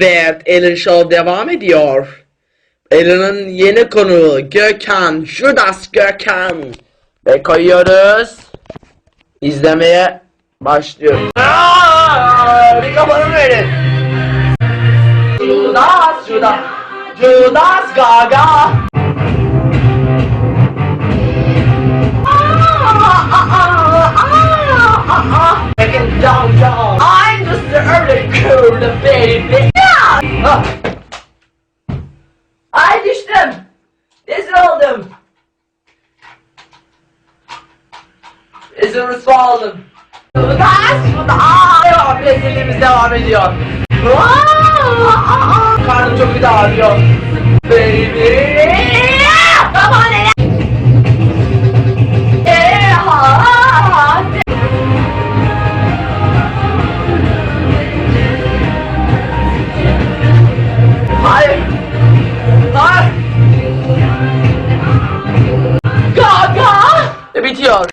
Evet, Ellen Show devam ediyor. Ellen'ın yeni konuğu Gökhan, Judas Gökhan. Ve koyuyoruz. İzlemeye başlıyoruz. Aaaa! Mikrofonu verin. Judas, Judas, Judas Gaga. Down, down. I'm just the early cool baby. Ah! Ay düştüm. Rezil oldum. Rezil rüsva oldum. Şurada. Aa, devam. Ediyor. Aa, Karnım çok kötü ağrıyor. Baby. Bitiyor.